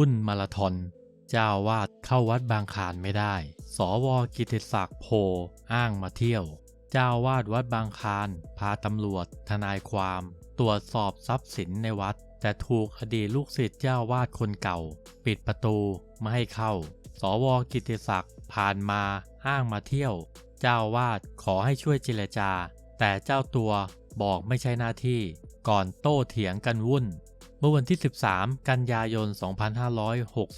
วุ่นมาราธอนเจ้าวาดเข้าวัดบางคลานไม่ได้ สวกิติศักดิ์โพอ้างมาเที่ยว เจ้าวาดวัดบางคานพาตำรวจ ทนายความ ตรวจสอบทรัพย์สินในวัด แต่ถูกอดีตลูกศิษย์เจ้าวาดคนเก่า ปิดประตูไม่ให้เข้า สวกิติศักดิ์ผ่านมาอ้างมาเที่ยว เจ้าวาดขอให้ช่วยเจรจา แต่เจ้าตัวบอกไม่ใช่หน้าที่ ก่อนโต้เถียงกันวุ่น เมื่อวันที่ 13 กันยายน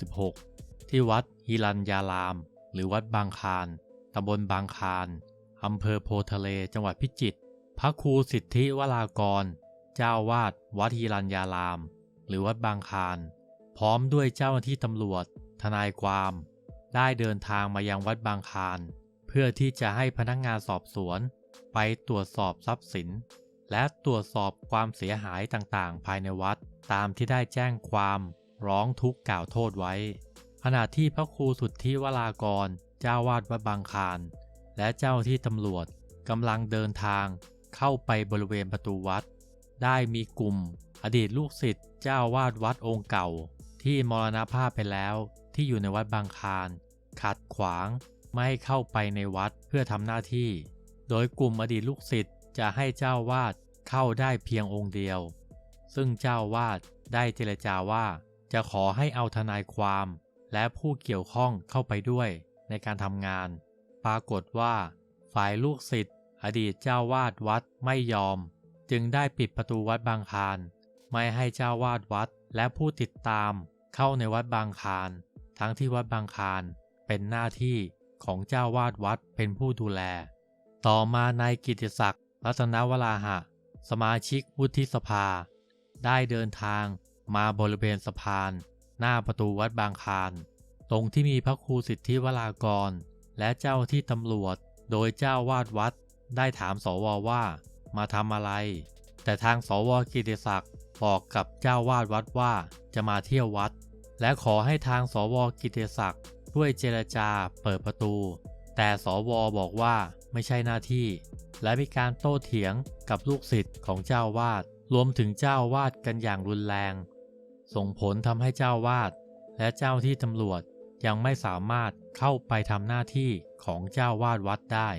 2566 ที่วัดฮิรัญญาราม หรือวัดบางคานตำบลบางคานอำเภอโพทะเล จังหวัดพิจิตร พระครูสิทธิวรากร เจ้าวาดวัดฮิรัญญาราม หรือวัดบางคานพร้อมด้วยเจ้าหน้าที่ตำรวจ ทนายความ ได้เดินทางมายังวัดบางคานเพื่อที่จะให้พนักงานสอบสวน ไปตรวจสอบทรัพย์สิน และตรวจสอบความเสียหายต่างๆ ภายในวัด ตามที่ได้แจ้งความร้องทุกข์กล่าวโทษไว้ ขณะที่พระครูสุทธิวรากร เจ้าวาดวัดบางคานและเจ้าที่ตำรวจกำลังเดินทางเข้าไปบริเวณประตูวัด ได้มีกลุ่ม อดีตลูกศิษย์เจ้าวาดวัดองค์เก่า ที่มรณภาพไปแล้วที่อยู่ในวัดบางคานขัดขวางไม่ให้เข้าไปในวัดเพื่อทำหน้าที่ โดยกลุ่มอดีตลูกศิษย์จะให้เจ้าวาดเข้าได้เพียงองค์เดียว ซึ่งเจ้าวาดได้เจรจาว่า จะขอให้เอาทนายความ และผู้เกี่ยวข้องเข้าไปด้วยในการทำงาน ปรากฏว่า ฝ่ายลูกศิษย์อดีตเจ้าวาดวัดไม่ยอม จึงได้ปิดประตูวัดบางคานไม่ให้เจ้าวาดวัดและผู้ติดตามเข้าในวัดบางคานทั้งที่วัดบางคานเป็นหน้าที่ของเจ้าวาดวัดเป็นผู้ดูแล ต่อมานายกิติศักดิ์รัตนวราหะ สมาชิกวุฒิสภา ได้เดินทางมาบริเวณสะพาน หน้าประตูวัดบางคานตรงที่มีพระครูสิทธิวรากร และเจ้าที่ตำรวจ โดยเจ้าวาดวัด ได้ถามสวว่ามาทำอะไร แต่ทางสวกิติศักดิ์บอกกับเจ้าวาดวัดว่าจะมาเที่ยววัด และขอให้ทางสวกิติศักดิ์ช่วยเจรจาเปิดประตู แต่สวบอกว่าไม่ใช่หน้าที่ และมีการโต้เถียงกับลูกศิษย์ของเจ้าวาด รวมถึงเจ้าวาดกันอย่างรุนแรง ส่งผลทำให้เจ้าวาดและเจ้าที่ตำรวจยังไม่สามารถเข้าไปทำหน้าที่ของเจ้าวาดวัดได้